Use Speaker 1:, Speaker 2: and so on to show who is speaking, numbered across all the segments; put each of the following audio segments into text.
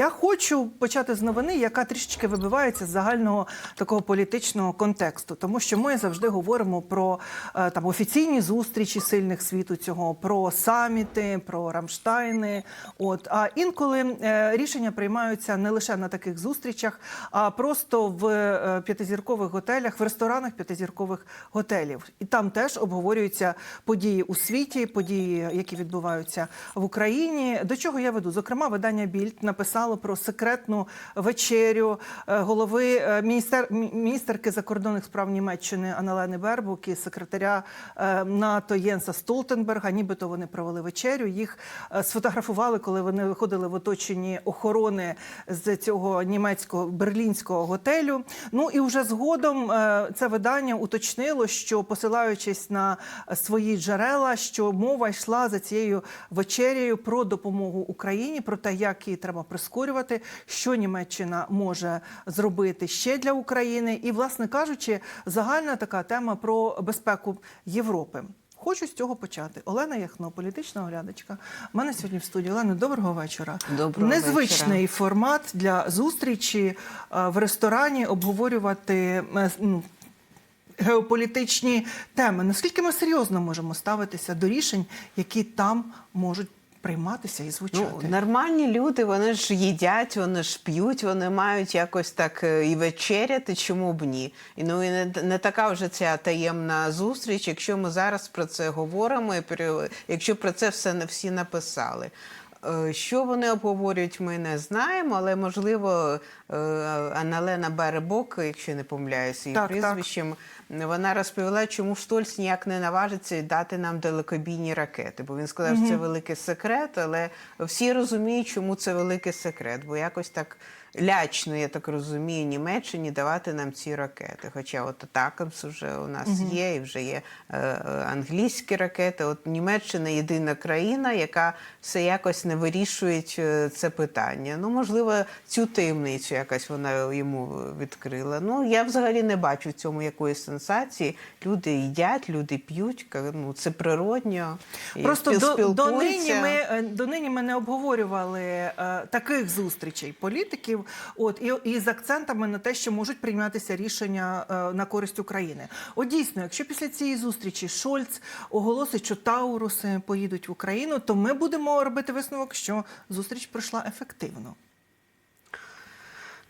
Speaker 1: Я хочу почати з новини, яка трішечки вибивається з загального такого політичного контексту, тому що ми завжди говоримо про е, там офіційні зустрічі сильних світу цього, про саміти, про Рамштайни. От а інколи е, рішення приймаються не лише на таких зустрічах, а просто в е, п'ятизіркових готелях, в ресторанах п'ятизіркових готелів. І там теж обговорюються події у світі, події, які відбуваються в Україні. До чого я веду? Зокрема, видання Більд написало про секретну вечерю е, голови е, міністер, мі- міністерки закордонних справ Німеччини Аналени Бербук і секретаря е, НАТО Єнса Столтенберга. Нібито вони провели вечерю. Їх сфотографували, коли вони виходили в оточенні охорони з цього німецького берлінського готелю. Ну і вже згодом це видання уточнило, що посилаючись на свої джерела, що мова йшла за цією вечерею про допомогу Україні, про те, як її треба прискорювати, що Німеччина може зробити ще для України, і, власне кажучи, загальна така тема про безпеку Європи. Хочу з цього почати. Олена Яхно, політична оглядачка. У мене сьогодні в студії. Олена, доброго вечора.
Speaker 2: Доброго
Speaker 1: Незвичний
Speaker 2: вечора.
Speaker 1: формат для зустрічі е, в ресторані обговорювати е, ну, геополітичні теми. Наскільки ми серйозно можемо ставитися до рішень, які там можуть прийматися і звучати?
Speaker 2: Ну, нормальні люди, вони ж їдять, вони ж п'ють, вони мають якось так е, і вечеряти, чому б ні. І ну і не, не така вже ця таємна зустріч, якщо ми зараз про це говоримо, і якщо про це все не всі написали. Е, Що вони обговорюють, ми не знаємо, але можливо е, Аналена Беребок, якщо не помиляюся її
Speaker 1: Так, так.
Speaker 2: вона розповіла, чому Штольц ніяк не наважиться дати нам далекобійні ракети. Бо він сказав, що це великий секрет, але всі розуміють, чому це великий секрет, бо якось так. Лячно, я так розумію, Німеччині давати нам ці ракети. Хоча от Атакамс вже у нас є, і вже є е, е, англійські ракети. От Німеччина єдина країна, яка все якось не вирішує е, це питання. Ну, можливо, цю таємницю якась вона йому відкрила. Ну, я взагалі не бачу в цьому якоїсь сенсації. Люди їдять, люди п'ють, ну, це природньо.
Speaker 1: Просто до, до, нині ми, е, до нині ми не обговорювали е, таких зустрічей політиків, от і, і з акцентами на те, що можуть прийматися рішення е, на користь України. От дійсно, якщо після цієї зустрічі Шольц оголосить, що Тауруси поїдуть в Україну, то ми будемо робити висновок, що зустріч пройшла ефективно.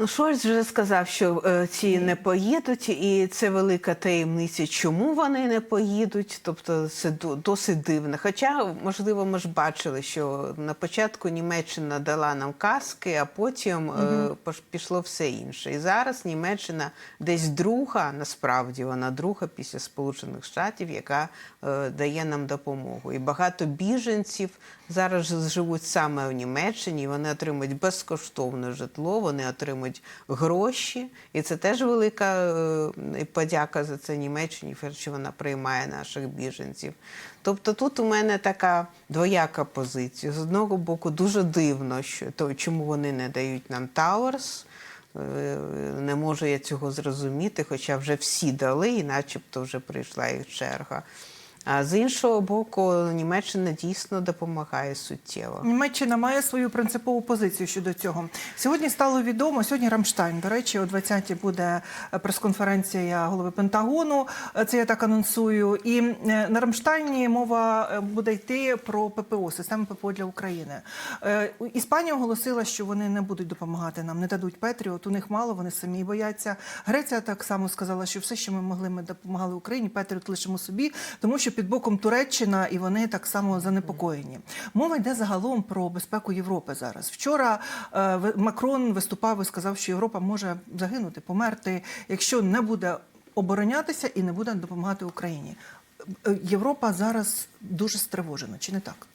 Speaker 2: Ну, Шольц вже сказав, що е, ці не поїдуть, і це велика таємниця, чому вони не поїдуть. Тобто це досить дивно. Хоча, можливо, ми ж бачили, що на початку Німеччина дала нам каски, а потім е, пішло все інше. І зараз Німеччина десь друга, насправді вона друга після Сполучених Штатів, яка е, дає нам допомогу. І багато біженців зараз живуть саме в Німеччині. Вони отримують безкоштовне житло, вони отримують гроші, і це теж велика е, подяка за це Німеччині, що вона приймає наших біженців. Тобто тут у мене така двояка позиція. З одного боку, дуже дивно, що то чому вони не дають нам Тауерс. Е, Не можу я цього зрозуміти, хоча вже всі дали, і начебто вже прийшла їх черга. А з іншого боку, Німеччина дійсно допомагає суттєво.
Speaker 1: Німеччина має свою принципову позицію щодо цього. Сьогодні стало відомо. Сьогодні Рамштайн. До речі, о 20-й буде е, прес-конференція голови Пентагону. Е, Це я так анонсую. І е, на Рамштайні мова буде йти про ППО, систему ППО для України. Іспанія оголосила, що вони не будуть допомагати нам, не дадуть Петріот. У них мало, вони самі бояться. Греція так само сказала, що все, що ми могли, ми допомагали Україні. Петріот лишимо собі, тому що під боком Туреччина і вони так само занепокоєні. Мова йде загалом про безпеку Європи зараз. Вчора е, Макрон виступав і сказав, що Європа може загинути, померти, якщо не буде оборонятися і не буде допомагати Україні. Е, Європа зараз дуже стривожена, чи не так?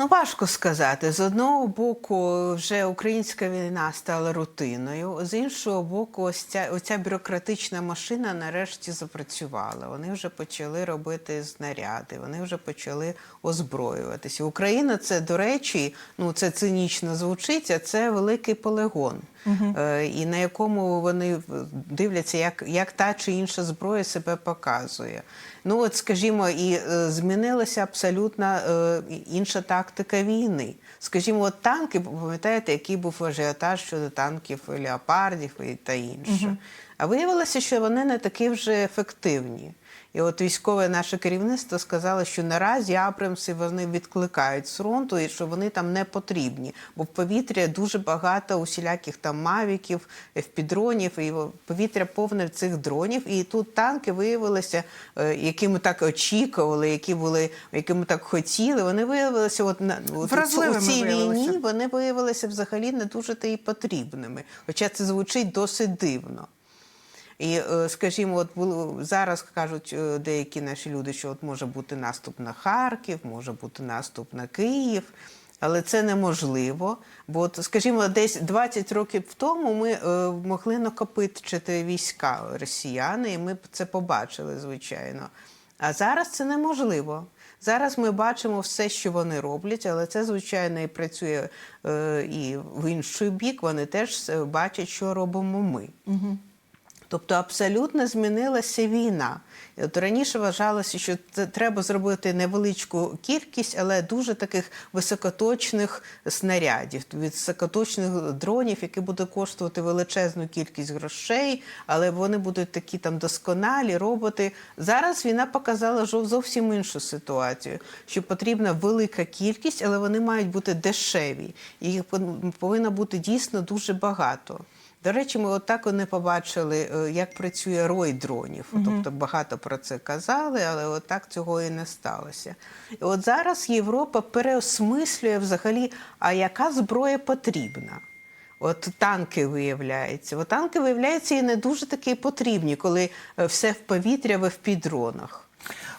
Speaker 2: Ну, важко сказати. З одного боку, вже українська війна стала рутиною, з іншого боку, ось ця, оця бюрократична машина нарешті запрацювала. Вони вже почали робити знаряди, вони вже почали озброюватися. Україна це, до речі, ну це цинічно звучить, а це великий полигон. Е, і на якому вони дивляться, як, як та чи інша зброя себе показує. Ну от, скажімо, і е, змінилася абсолютно е, інша тактика війни. Скажімо, от танки, пам'ятаєте, який був ажіотаж щодо танків леопардів і та інше. А виявилося, що вони не такі вже ефективні. І от військове наше керівництво сказало, що наразі Абрамси вони відкликають з фронту і що вони там не потрібні, бо в повітря дуже багато усіляких там мавіків, впідронів, і повітря повне цих дронів. І тут танки виявилися, е, які ми так очікували, які були, які ми так хотіли. Вони виявилися, от на у цій
Speaker 1: виявилися.
Speaker 2: війні вони виявилися взагалі не дуже та й потрібними. Хоча це звучить досить дивно. І, е, скажімо, от було зараз кажуть е, деякі наші люди, що от може бути наступ на Харків, може бути наступ на Київ. Але це неможливо, бо, скажімо, десь 20 років тому ми е, могли накопичити війська росіяни, і ми це побачили, звичайно. А зараз це неможливо. Зараз ми бачимо все, що вони роблять, але це, звичайно, і працює е, і в інший бік. Вони теж е, бачать, що робимо ми. Тобто абсолютно змінилася війна. От раніше вважалося, що це треба зробити невеличку кількість, але дуже таких високоточних снарядів, високоточних дронів, які будуть коштувати величезну кількість грошей, але вони будуть такі там досконалі роботи. Зараз війна показала зовсім іншу ситуацію, що потрібна велика кількість, але вони мають бути дешеві. Їх повинно бути дійсно дуже багато. До речі, ми отак і не побачили, е, як працює рой дронів. Тобто багато про це казали, але отак цього і не сталося. І от зараз Європа переосмислює взагалі, а яка зброя потрібна. От танки виявляється. От танки виявляється і не дуже такі потрібні, коли е, все в повітря, ви в підронах.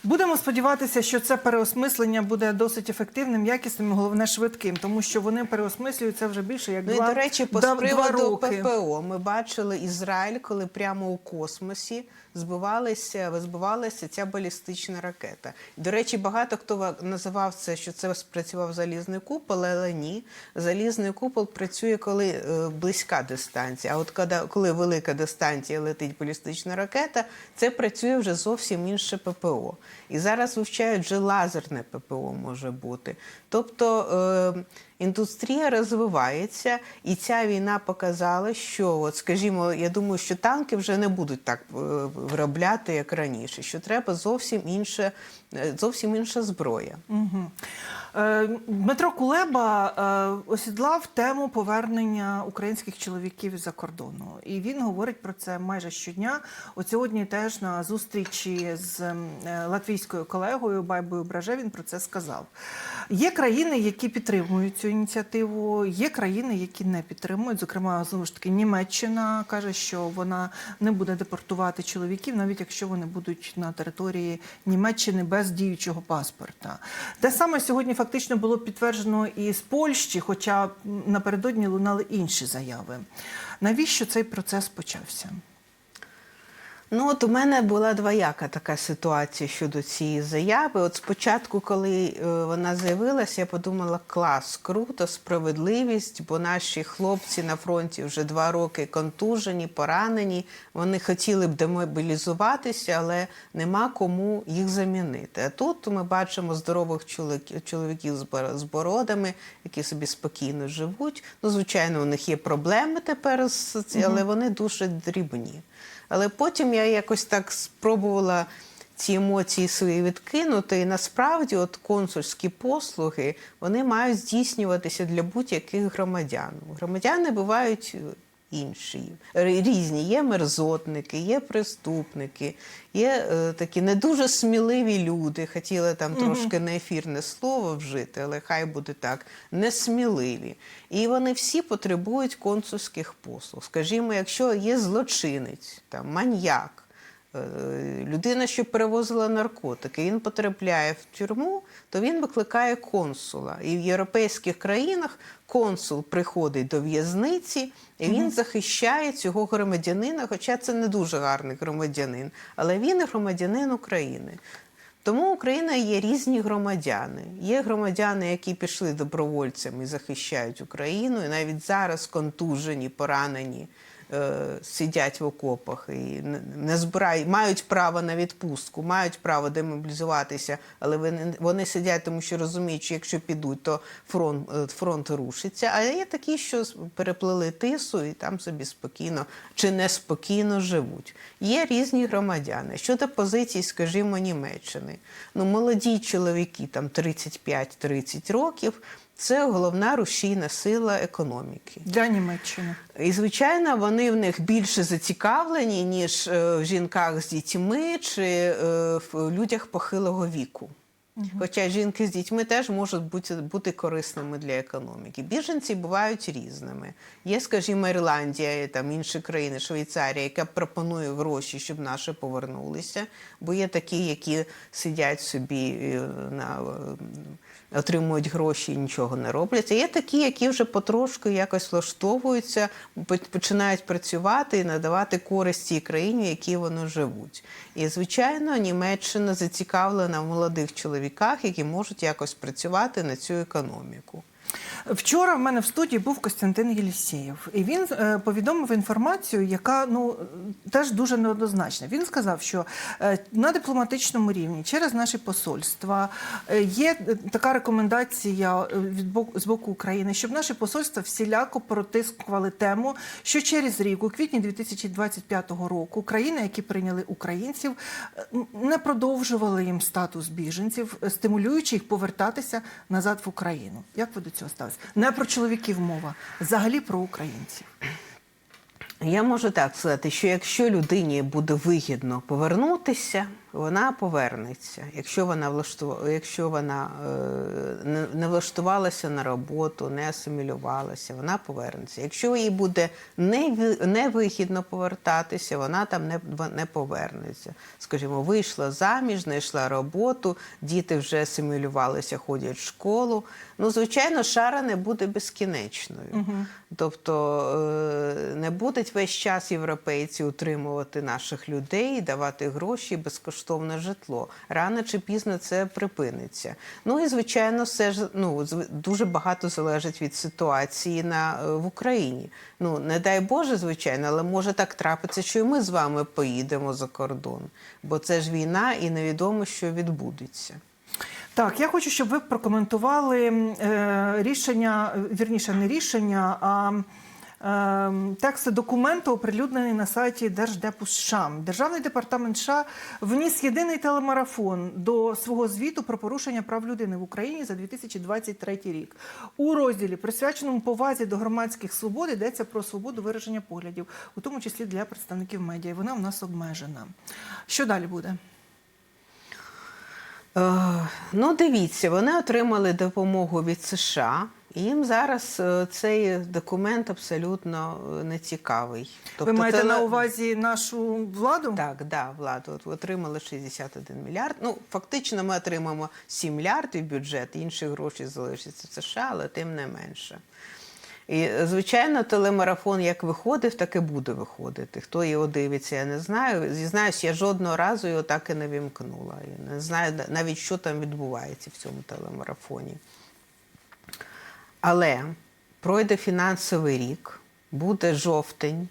Speaker 1: Будемо сподіватися, що це переосмислення буде досить ефективним, якісним, і, головне швидким, тому що вони переосмислюються вже більше як
Speaker 2: Ну
Speaker 1: два,
Speaker 2: і до речі, по
Speaker 1: два,
Speaker 2: приводу. ППО ми бачили Ізраїль, коли прямо у космосі збивалася, збивалася ця балістична ракета. До речі, багато хто називав це, що це спрацював залізний купол, але ні. Залізний купол працює, коли е, близька дистанція. А от коли, велика дистанція летить балістична ракета, це працює вже зовсім інше ППО. І зараз вивчають вже лазерне ППО може бути. Тобто е, індустрія розвивається, і ця війна показала, що, от, скажімо, я думаю, що танки вже не будуть так е, виробляти, як раніше, що треба зовсім інше, зовсім інша зброя.
Speaker 1: Е, Дмитро Кулеба е, осідлав тему повернення українських чоловіків з-за кордону. І він говорить про це майже щодня. От сьогодні теж на зустрічі з е, латвійською колегою Байбою Браже він про це сказав. Є країни, які підтримують цю ініціативу, є країни, які не підтримують. Зокрема, знову ж таки, Німеччина каже, що вона не буде депортувати чоловіків, навіть якщо вони будуть на території Німеччини без діючого паспорта. Те саме сьогодні фактично було підтверджено і з Польщі, хоча напередодні лунали інші заяви. Навіщо цей процес почався?
Speaker 2: Ну, от у мене була двояка така ситуація щодо цієї заяви. От спочатку, коли е, вона з'явилася, я подумала, клас, круто, справедливість, бо наші хлопці на фронті вже два роки контужені, поранені. Вони хотіли б демобілізуватися, але нема кому їх замінити. А тут ми бачимо здорових чоловіків з бор- бородами, які собі спокійно живуть. Ну, звичайно, у них є проблеми тепер, але вони дуже дрібні. Але потім я якось так спробувала ці емоції свої відкинути. І насправді, от консульські послуги вони мають здійснюватися для будь-яких громадян. Громадяни бувають інші, різні. Є мерзотники, є преступники, є е, такі не дуже сміливі люди. Хотіла там трошки неефірне слово вжити, але хай буде так, несміливі. І вони всі потребують консульських послуг. Скажімо, якщо є злочинець, там маньяк. Е, Людина, що перевозила наркотики, він потрапляє в тюрму, то він викликає консула. І в європейських країнах консул приходить до в'язниці і він захищає цього громадянина, хоча це не дуже гарний громадянин, але він громадянин України. Тому Україна є різні громадяни. Є громадяни, які пішли добровольцями і захищають Україну, і навіть зараз контужені, поранені, сидять в окопах і не- не збирають, мають право на відпустку, мають право демобілізуватися, але вони, вони сидять, тому що розуміють, що якщо підуть, то фронт, е, фронт рушиться. А є такі, що переплили тису і там собі спокійно чи неспокійно живуть. Є різні громадяни. Щодо позицій, скажімо, Німеччини. Ну, молоді чоловіки, там 35-30 років. Це головна рушійна сила економіки.
Speaker 1: Для Німеччини.
Speaker 2: І, звичайно, вони в них більше зацікавлені, ніж е, в жінках з дітьми чи е, в людях похилого віку. Хоча жінки з дітьми теж можуть бути, бути корисними для економіки. Біженці бувають різними. Є, скажімо, Ірландія, і там інші країни, Швейцарія, яка пропонує гроші, щоб наші повернулися. Бо є такі, які сидять собі е, на отримують гроші і нічого не роблять. А є такі, які вже потрошку якось влаштовуються, починають працювати і надавати користь цій країні, в якій вони живуть. І, звичайно, Німеччина зацікавлена в молодих чоловіках, які можуть якось працювати на цю економіку.
Speaker 1: Вчора в мене в студії був Костянтин Єлісєєв, і він е, повідомив інформацію, яка ну теж дуже неоднозначна. Він сказав, що е, на дипломатичному рівні через наші посольства е, є така рекомендація від боку з боку України, щоб наші посольства всіляко протискували тему, що через рік, у квітні 2025 року, країни, які прийняли українців, не продовжували їм статус біженців, стимулюючи їх повертатися назад в Україну. Як ви до цього ставитесь? Не про чоловіків мова, взагалі про українців.
Speaker 2: Я можу так сказати, що якщо людині буде вигідно повернутися, вона повернеться. Якщо вона влаштувала, якщо вона е, не, влаштувалася на роботу, не асимілювалася, вона повернеться. Якщо їй буде невигідно повертатися, вона там не, не повернеться. Скажімо, вийшла заміж, знайшла роботу, діти вже асимілювалися, ходять в школу. Ну, звичайно, шара не буде безкінечною. Тобто е, не будуть весь час європейці утримувати наших людей, давати гроші, безкоштовне житло. Рано чи пізно це припиниться. Ну і звичайно, все ж ну дуже багато залежить від ситуації на е, в Україні. Ну не дай Боже, звичайно, але може так трапитися, що і ми з вами поїдемо за кордон, бо це ж війна, і невідомо, що відбудеться.
Speaker 1: Так, я хочу, щоб ви прокоментували е, рішення, е, вірніше, не рішення, а тексти документу, оприлюднений на сайті Держдепу США. Державний департамент США вніс єдиний телемарафон до свого звіту про порушення прав людини в Україні за 2023 рік. У розділі, присвяченому повазі до громадських свобод, йдеться про свободу вираження поглядів, у тому числі для представників медіа. Вона в нас обмежена. Що далі буде?
Speaker 2: Е, Ну, дивіться, вони отримали допомогу від США. Їм зараз е, цей документ абсолютно е, не цікавий.
Speaker 1: Ви маєте
Speaker 2: теле-
Speaker 1: на увазі нашу владу?
Speaker 2: Так, да, владу. От отримали 61 мільярд. Ну, фактично, ми отримаємо 7 мільярдів бюджет, інші гроші залишаться в США, але тим не менше. І, е, звичайно, телемарафон як виходив, так і буде виходити. Хто його дивиться, я не знаю. Зізнаюсь, я жодного разу його так і не вімкнула. Я не знаю навіть, що там відбувається в цьому телемарафоні. Але пройде фінансовий рік, буде жовтень,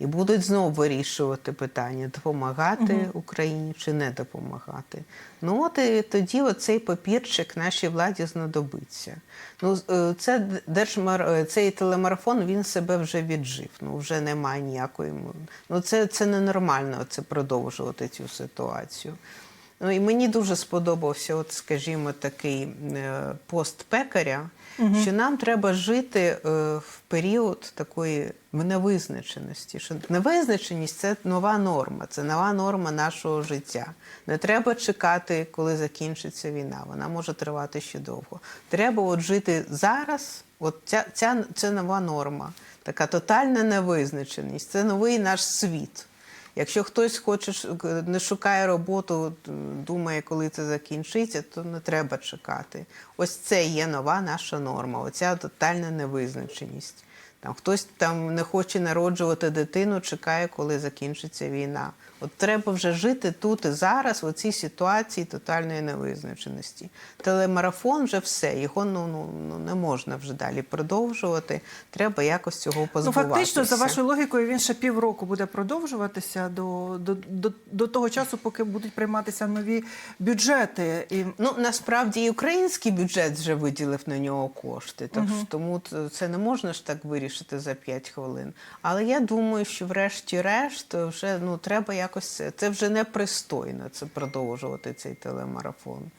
Speaker 2: і будуть знову вирішувати питання, допомагати Україні чи не допомагати. Ну от і тоді оцей папірчик нашій владі знадобиться. Ну, е, це держмар... е, цей телемарафон він себе вже віджив. Ну вже немає ніякої. Ну це, це ненормально це продовжувати цю ситуацію. Ну і мені дуже сподобався, от скажімо, такий е, пост пекаря, що нам треба жити е, в період такої невизначеності. Що невизначеність це нова норма, це нова норма нашого життя. Не треба чекати, коли закінчиться війна. Вона може тривати ще довго. Треба от жити зараз. От ця, ця це нова норма, така тотальна невизначеність. Це новий наш світ. Якщо хтось хоче не шукає роботу, думає, коли це закінчиться, то не треба чекати. Ось це є нова наша норма, оця тотальна невизначеність. Там хтось там не хоче народжувати дитину, чекає, коли закінчиться війна. От треба вже жити тут і зараз, в цій ситуації тотальної невизначеності. Телемарафон вже все, його ну, ну, ну не можна вже далі продовжувати. Треба якось цього
Speaker 1: Ну, фактично, за вашою логікою, він ще півроку буде продовжуватися до, до, до, до того часу, поки будуть прийматися нові бюджети. І
Speaker 2: Ну насправді і український бюджет вже виділив на нього кошти, так що тому це не можна ж так вирішити за 5 хвилин. Але я думаю, що врешті-решт вже ну треба якось це- це вже непристойно це продовжувати цей телемарафон.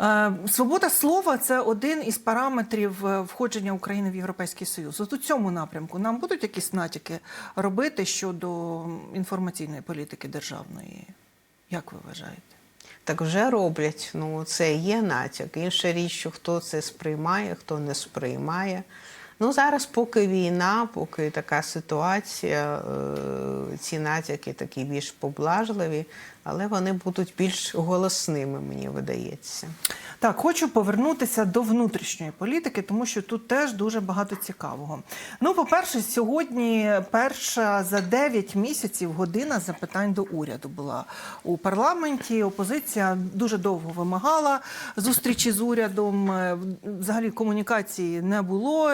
Speaker 1: Е, Свобода слова це один із параметрів е, входження України в Європейський Союз. От у цьому напрямку нам будуть якісь натяки робити щодо інформаційної політики державної. Як ви вважаєте?
Speaker 2: Так вже роблять. Ну це є натяк. Інша річ, що хто це сприймає, хто не сприймає. Ну зараз, поки війна, поки така ситуація, е, ці натяки такі більш поблажливі, але вони будуть більш голосними, мені видається.
Speaker 1: Так, хочу повернутися до внутрішньої політики, тому що тут теж дуже багато цікавого. Ну, по-перше, сьогодні перша за 9 місяців година запитань до уряду була у парламенті. Опозиція дуже довго вимагала зустрічі з урядом. Е, Взагалі комунікації не було.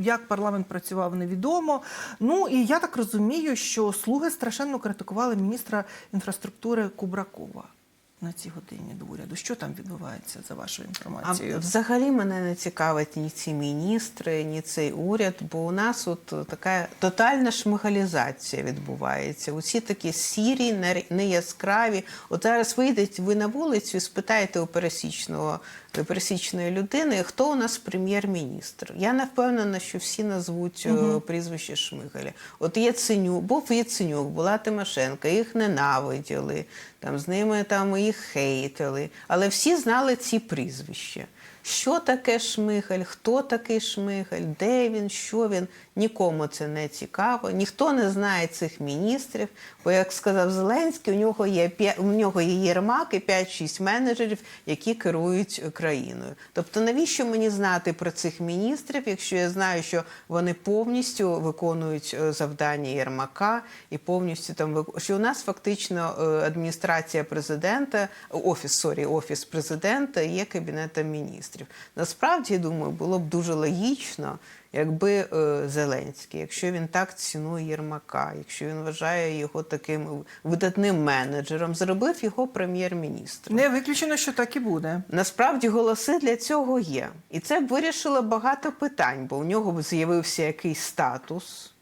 Speaker 1: Як парламент працював, невідомо. Ну і я так розумію, що слуги страшенно критикували міністра інфраструктури Кубракова. На цій годині до уряду. Що там відбувається за вашою
Speaker 2: А
Speaker 1: інформацією?
Speaker 2: взагалі мене не цікавить ні ці міністри, ні цей уряд, бо у нас от така тотальна шмигалізація відбувається. Усі такі сірі, не- неяскраві. От зараз вийдете ви на вулицю і спитаєте у пересічного пересічної людини, хто у нас прем'єр-міністр. Я не впевнена, що всі назвуть е, прізвище Шмигаля. От Яценюк, був Яценюк, була Тимошенко, їх ненавиділи, там з ними там їх хейтили, але всі знали ці прізвища. Що таке Шмигаль, хто такий Шмигаль, де він, що він, нікому це не цікаво, ніхто не знає цих міністрів, бо, як сказав Зеленський, у нього є, у нього є Єрмак і 5-6 менеджерів, які керують е, країною. Тобто, навіщо мені знати про цих міністрів, якщо я знаю, що вони повністю виконують е, завдання Єрмака і повністю там що у нас фактично е, адміністрація президента, офіс, сорі, офіс президента є кабінетом міністрів. Насправді, я думаю, було б дуже логічно, якби е, Зеленський, якщо він так цінує Єрмака, якщо він вважає його таким видатним менеджером, зробив його прем'єр-міністром.
Speaker 1: Не виключено, що так і буде.
Speaker 2: Насправді голоси для цього є. І це б вирішило багато питань, бо у нього б з'явився якийсь статус.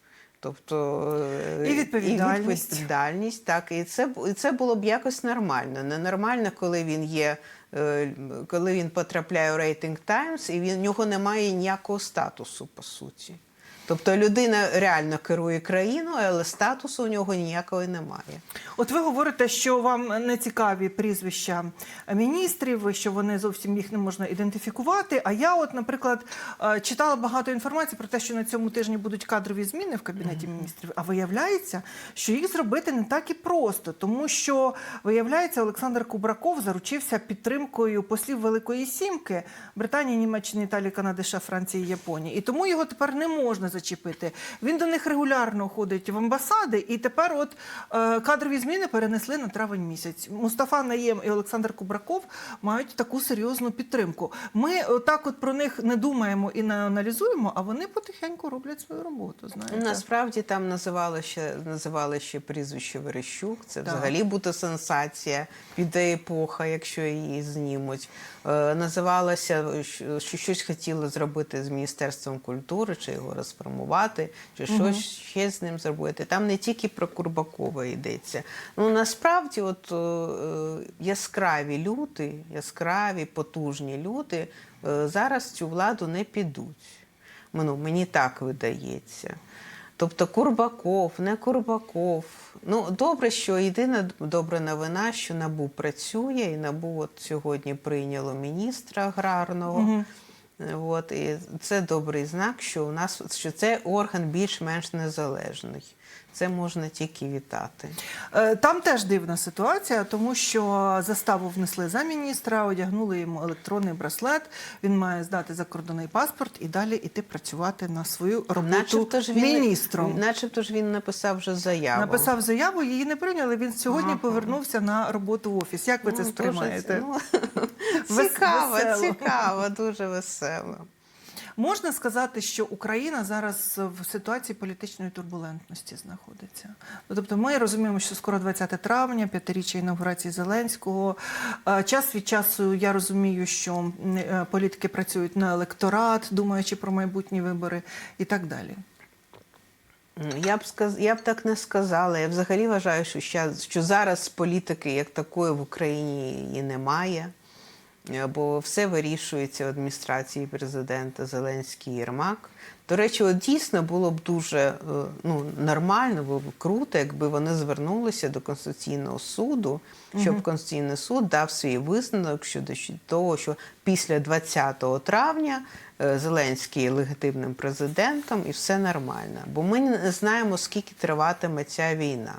Speaker 2: Тобто е,
Speaker 1: І відповідальність.
Speaker 2: і відповідальність, так, і це, і це було б якось нормально. Ненормально, коли він є, е, коли він потрапляє у рейтинг Таймс, і він, у нього немає ніякого статусу, по суті. Тобто людина реально керує країною, але статусу у нього ніякого немає.
Speaker 1: От ви говорите, що вам не цікаві прізвища міністрів, що вони зовсім їх не можна ідентифікувати. А я, от, наприклад, е, читала багато інформації про те, що на цьому тижні будуть кадрові зміни в кабінеті міністрів. А виявляється, що їх зробити не так і просто, тому що виявляється, Олександр Кубраков заручився підтримкою послів Великої Сімки Британії, Німеччини, Італії, Канади, США, Франції, Японії. І тому його тепер не можна зачепити. Він до них регулярно ходить в амбасади, і тепер от е, кадрові зміни перенесли на травень місяць. Мустафа Наєм і Олександр Кубраков мають таку серйозну підтримку. Ми так от про них не думаємо і не аналізуємо, а вони потихеньку роблять свою роботу. Знаєте,
Speaker 2: Насправді там називали ще називали ще прізвище Верещук. Це
Speaker 1: Так.
Speaker 2: взагалі буде сенсація, піде епоха, якщо її знімуть. Е, називалося, що що щось хотіли зробити з Міністерством культури, чи його розформувати, чи щось ще з ним зробити. Там не тільки про Курбакова йдеться. Ну насправді, от е, е, яскраві люди, яскраві, потужні люди е, зараз цю владу не підуть. Ну, мені так видається. Тобто Курбаков, не Курбаков. Ну, добре, що єдина добра новина, що НАБУ працює, і НАБУ от сьогодні прийняло міністра аграрного. Е, От, і це добрий знак, що у нас що це орган більш-менш незалежний. Це можна тільки вітати.
Speaker 1: Е, Там теж дивна ситуація, тому що заставу внесли за міністра, одягнули йому електронний браслет. Він має здати закордонний паспорт і далі іти працювати на свою роботу
Speaker 2: Начебто ж він,
Speaker 1: міністром.
Speaker 2: Начебто ж він написав вже заяву.
Speaker 1: Написав заяву, її не прийняли. Він сьогодні
Speaker 2: Ага.
Speaker 1: повернувся на роботу в офіс. Як ви це
Speaker 2: Ну,
Speaker 1: сприймаєте?
Speaker 2: Ну, цікаво,
Speaker 1: весело.
Speaker 2: цікаво, дуже весело.
Speaker 1: Можна сказати, що Україна зараз в ситуації політичної турбулентності знаходиться. Ну, Тобто, ми розуміємо, що скоро 20 травня, п'ятиріччя інаугурації Зеленського. Е, Час від часу я розумію, що е, політики працюють на електорат, думаючи про майбутні вибори і так далі.
Speaker 2: Я б сказ... я б так не сказала. Я взагалі вважаю, що, зараз політики як такої в Україні і немає, бо все вирішується в адміністрації президента Зеленський Єрмак. До речі, от дійсно було б дуже е, ну, нормально, було б круто, якби вони звернулися до Конституційного суду, щоб Конституційний суд дав свій висновок щодо того, що після 20 травня е, Зеленський є легітимним президентом і все нормально. Бо ми не знаємо, скільки триватиме ця війна.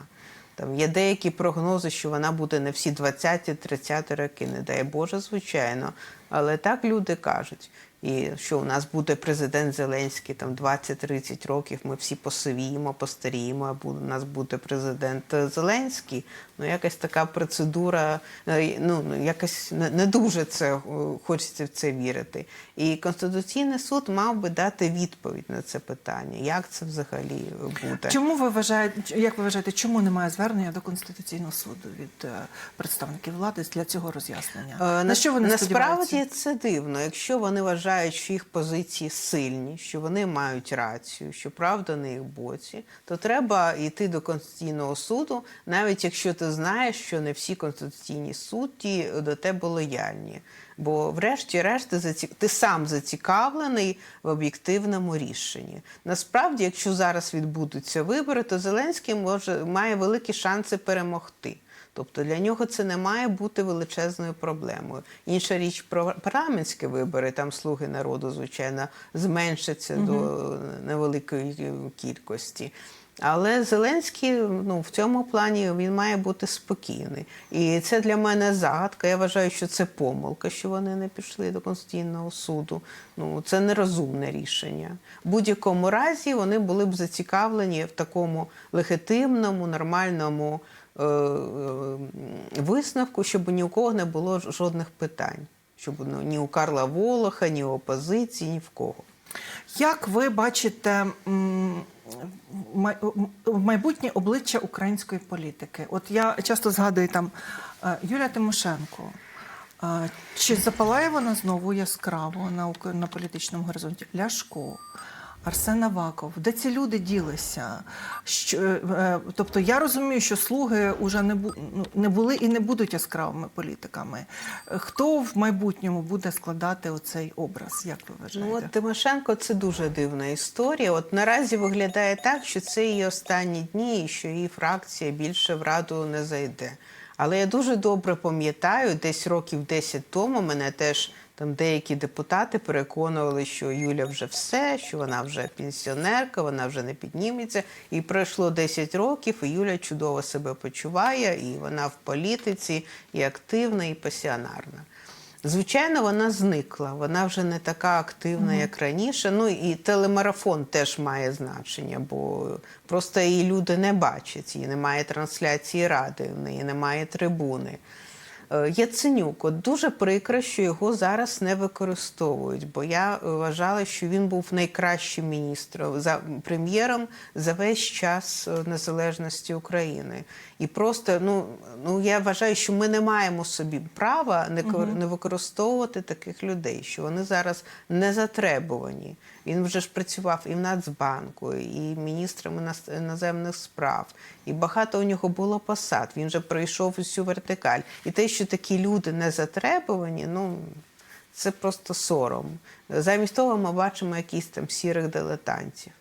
Speaker 2: Там є деякі прогнози, що вона буде не всі 20-30 роки, не дай Боже, звичайно. Але так люди кажуть. І що у нас буде президент Зеленський там 20-30 років, ми всі посивіємо, постаріємо, а буде, у нас буде президент е, Зеленський. Ну, якась така процедура, е, ну, ну, якось не, дуже це е, хочеться в це вірити. І Конституційний суд мав би дати відповідь на це питання. Як це взагалі буде?
Speaker 1: Чому ви вважаєте, як ви вважаєте, чому немає звернення до Конституційного суду від представників влади для цього роз'яснення?
Speaker 2: Е,
Speaker 1: На що вони
Speaker 2: Насправді це дивно. Якщо вони вважають, що їх позиції сильні, що вони мають рацію, що правда на їх боці, то треба йти до Конституційного суду, навіть якщо ти знаєш, що не всі конституційні судді до тебе лояльні. Бо, врешті-решт, ти, ти сам зацікавлений в об'єктивному рішенні. Насправді, якщо зараз відбудуться вибори, то Зеленський може має великі шанси перемогти. Тобто для нього це не має бути величезною проблемою. Інша річ про парламентські вибори, там слуги народу, звичайно, зменшаться до невеликої кількості. Але Зеленський ну, в цьому плані він має бути спокійний. І це для мене загадка. Я вважаю, що це помилка, що вони не пішли до Конституційного суду. Ну, це нерозумне рішення. В будь-якому разі вони були б зацікавлені в такому легітимному, нормальному висновку, щоб ні у кого не було жодних питань. Щоб ну, ні у Карла Волоха, ні у опозиції, ні в кого.
Speaker 1: Як ви бачите майбутнє обличчя української політики? От я часто згадую там е, Юлія Тимошенко. Е, Чи запалає вона знову яскраво на, на політичному горизонті? Ляшко. Арсен Аваков, де ці люди ділися? Що, е, е, тобто я розумію, що слуги вже не, бу, ну, не були і не будуть яскравими політиками. Хто в майбутньому буде складати оцей образ? Як ви вважаєте?
Speaker 2: Ну, от Тимошенко це дуже дивна історія. От наразі виглядає так, що це її останні дні, і що її фракція більше в раду не зайде. Але я дуже добре пам'ятаю, десь років 10 тому мене теж там деякі депутати переконували, що Юля вже все, що вона вже пенсіонерка, вона вже не підніметься. І пройшло 10 років, і Юля чудово себе почуває, і вона в політиці, і активна, і пасіонарна. Звичайно, вона зникла. Вона вже не така активна, як раніше. Ну і телемарафон теж має значення, бо просто її люди не бачать. Її немає трансляції ради, в неї немає трибуни. Е, Яценюк, от дуже прикро, що його зараз не використовують, бо я е, вважала, що він був найкращим міністром за прем'єром за весь час е, незалежності України. І просто ну, ну я вважаю, що ми не маємо собі права не, не використовувати таких людей, що вони зараз не затребувані. Він вже ж працював і в Нацбанку, і міністром іноземних справ, і багато у нього було посад. Він вже пройшов усю вертикаль. І те, що такі люди не затребувані, ну це просто сором. Замість того ми бачимо якісь там сірих дилетантів.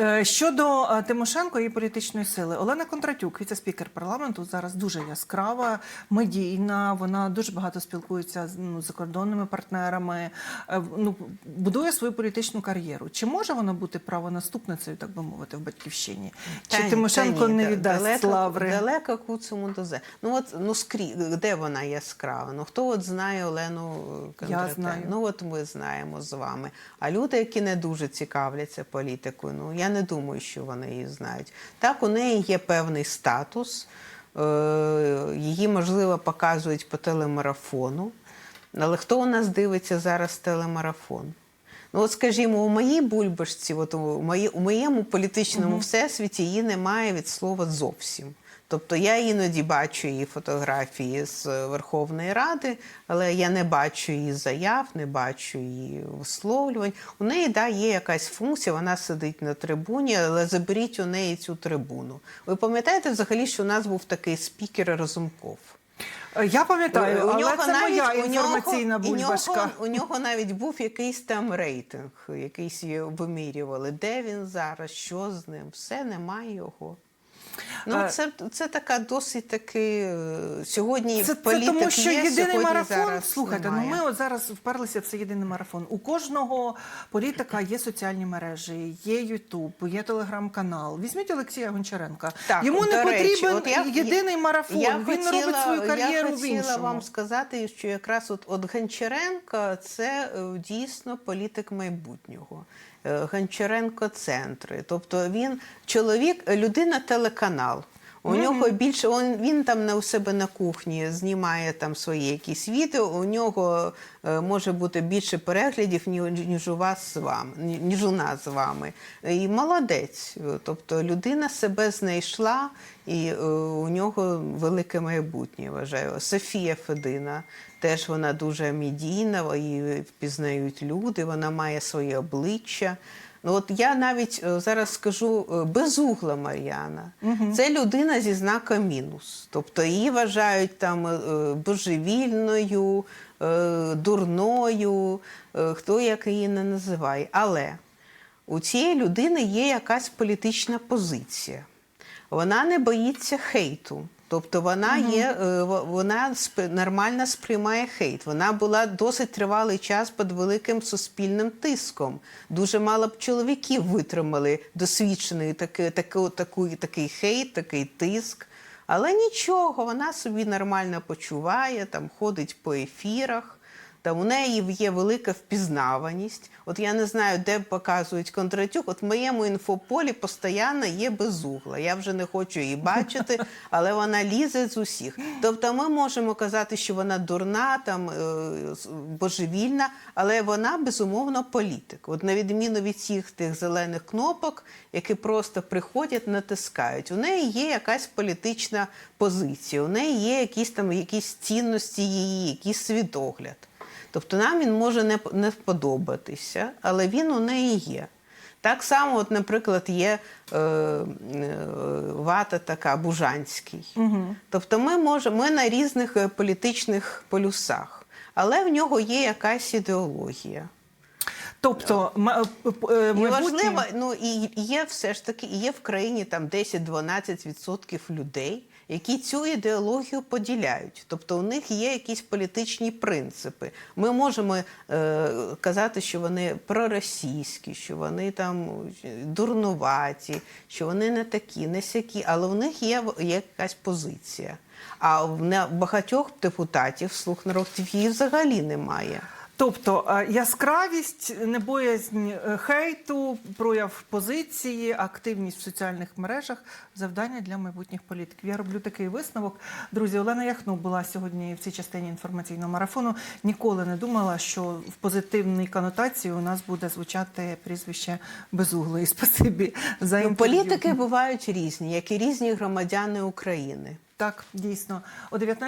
Speaker 1: Е, Щодо е, Тимошенко і політичної сили, Олена Кондратюк, віце-спікер парламенту, зараз дуже яскрава, медійна. Вона дуже багато спілкується з ну, закордонними партнерами, е, ну будує свою політичну кар'єру. Чи може вона бути правонаступницею, так би мовити, в батьківщині? Чи
Speaker 2: ні,
Speaker 1: Тимошенко
Speaker 2: та ні,
Speaker 1: не
Speaker 2: да-
Speaker 1: віддасть
Speaker 2: далеко,
Speaker 1: лаври?
Speaker 2: Далеко куцому до зе. Ну от ну скрі, де вона яскрава? Ну хто от знає Олену Кондратенко?
Speaker 1: знаю.
Speaker 2: Ну от ми знаємо з вами. А люди, які не дуже цікавляться політикою, ну я не думаю, що вони її знають. Так, у неї є певний статус. е, Її можливо показують по телемарафону. Але хто у нас дивиться зараз телемарафон? Ну, от скажімо, у моїй бульбашці, от у моєму політичному всесвіті її немає від слова зовсім. Тобто я іноді бачу її фотографії з Верховної Ради, але я не бачу її заяв, не бачу її висловлювань. У неї да, є якась функція, вона сидить на трибуні, але заберіть у неї цю трибуну. Ви пам'ятаєте взагалі, що у нас був такий спікер Разумков?
Speaker 1: Е, Я пам'ятаю,
Speaker 2: У
Speaker 1: але
Speaker 2: нього
Speaker 1: це
Speaker 2: навіть-
Speaker 1: моя
Speaker 2: у нього-
Speaker 1: інформаційна
Speaker 2: у нього- У нього навіть був якийсь там рейтинг, якийсь її вимірювали. Де він зараз, що з ним? Все, немає його. Ну,
Speaker 1: Е,
Speaker 2: це, це така досить таки е, сьогодні
Speaker 1: Це, це тому, що
Speaker 2: є,
Speaker 1: єдиний марафон.
Speaker 2: зараз
Speaker 1: Слухайте,
Speaker 2: немає.
Speaker 1: ну ми от зараз вперлися в це єдиний марафон. У кожного політика є соціальні мережі, є Ютуб, є телеграм-канал. Візьміть Олексія Гончаренка.
Speaker 2: Так,
Speaker 1: Йому не
Speaker 2: речі,
Speaker 1: потрібен
Speaker 2: от я-
Speaker 1: єдиний марафон.
Speaker 2: Я
Speaker 1: Він
Speaker 2: хотіла,
Speaker 1: робить свою кар'єру
Speaker 2: я
Speaker 1: в
Speaker 2: хотіла
Speaker 1: іншому.
Speaker 2: вам сказати, що якраз от, от Гончаренко це е, дійсно політик майбутнього. Гончаренко центри. Тобто він чоловік, людина телеканал. У нього більше он, він там на у себе на кухні знімає там свої якісь відео. У нього е, може бути більше переглядів, ніж, ніж у вас з вами, ніж у нас з вами. І молодець. Тобто людина себе знайшла, і е, у нього велике майбутнє. Вважаю. Софія Федина теж вона дуже медійна, її впізнають люди. Вона має своє обличчя. Ну, от я навіть е, зараз скажу е, безугла Мар'яна. Це людина зі знаком мінус. Тобто її вважають там е, божевільною, дурною, хто як її не називає. Але у цієї людини є якась політична позиція. Вона не боїться хейту. Тобто вона є, е, вона нормально сприймає хейт. Вона була досить тривалий час під великим суспільним тиском. Дуже мало б чоловіків витримали досвідчений такий, таку, такий хейт, такий тиск. Але нічого, вона собі нормально почуває, там ходить по ефірах. Там у неї є велика впізнаваність. От я не знаю, де показують Кондратюк. От в моєму інфополі постійно є безугла. Я вже не хочу її бачити, але вона лізе з усіх. Тобто ми можемо казати, що вона дурна, там е, божевільна, але вона безумовно політик. От на відміну від всіх тих зелених кнопок, які просто приходять, натискають. У неї є якась політична позиція, у неї є якісь там якісь цінності її, якийсь світогляд. Тобто нам він може не, не сподобатися, але він у неї є. Так само, от, наприклад, є е, е, вата така Бужанський. Угу. Тобто ми, може, ми на різних е, політичних полюсах, але в нього є якась ідеологія.
Speaker 1: Тобто, е, е,
Speaker 2: І важливо, ну і є все ж таки, і є в країні там 10-12% людей, які цю ідеологію поділяють. Тобто у них є якісь політичні принципи. Ми можемо е, казати, що вони проросійські, що вони там дурнуваті, що вони не такі, не сякі, але у них є, є якась позиція. А в багатьох депутатів слух народів її взагалі немає.
Speaker 1: Тобто е, яскравість, небоязнь е, хейту, прояв позиції, активність в соціальних мережах завдання для майбутніх політиків. Я роблю такий висновок. Друзі, Олена Яхно була сьогодні в цій частині інформаційного марафону. Ніколи не думала, що в позитивній конотації у нас буде звучати прізвище безуглої. Спасибі за
Speaker 2: Ну, політики бувають різні, як і різні громадяни України.
Speaker 1: Так, дійсно. О 19